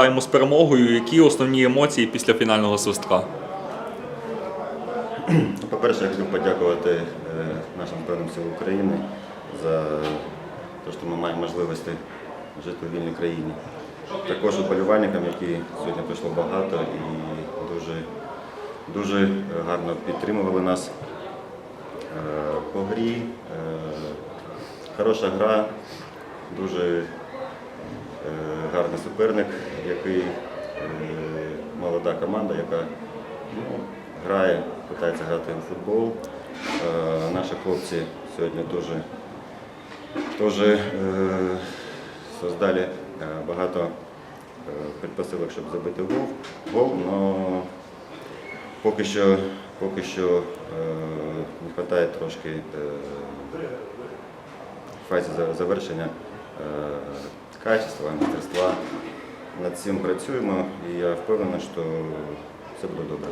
Вітаємо з перемогою. Які основні емоції після фінального свистка? По-перше, я хотів подякувати е, нашим Збройним силам України за те, що ми маємо можливості жити у вільній країні. Також вболівальникам, які сьогодні прийшло багато і дуже, дуже гарно підтримували нас. Е, По грі е, хороша гра, дуже гарний суперник, який е, молода команда, яка ну, грає, питається грати у футбол. Е, Наші хлопці сьогодні дуже, е, создали е, багато е, предпосилок, щоб забити гол, гол но поки що, поки що е, не вистачає трошки е, в фазі завершення е, качества, мастерства. Над цим працюємо і я впевнений, що все буде добре.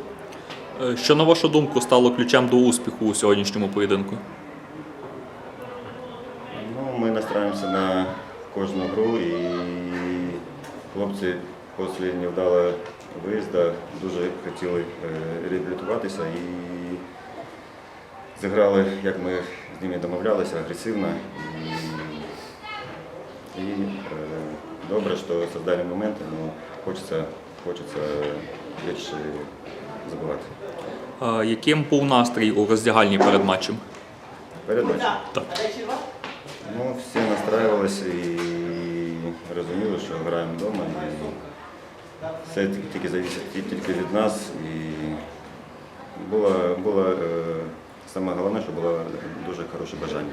Е, Що, на вашу думку, стало ключем до успіху у сьогоднішньому поєдинку? Ну, ми настраємося на кожну гру і хлопці після невдалого виїзду дуже хотіли е, реабілітуватися і зіграли, як ми з ними домовлялися, агресивно. І, і е, добре, що создали моменти, але хочеться, хочеться більше забивати. Е, Яким був настрій у роздягальні перед матчем? Перед матчем. Так. Ну, всі настраювалися і розуміли, що граємо вдома. І все тільки, тільки залежить ті- тільки від нас. І було, було е, саме головне, що було дуже хороше бажання.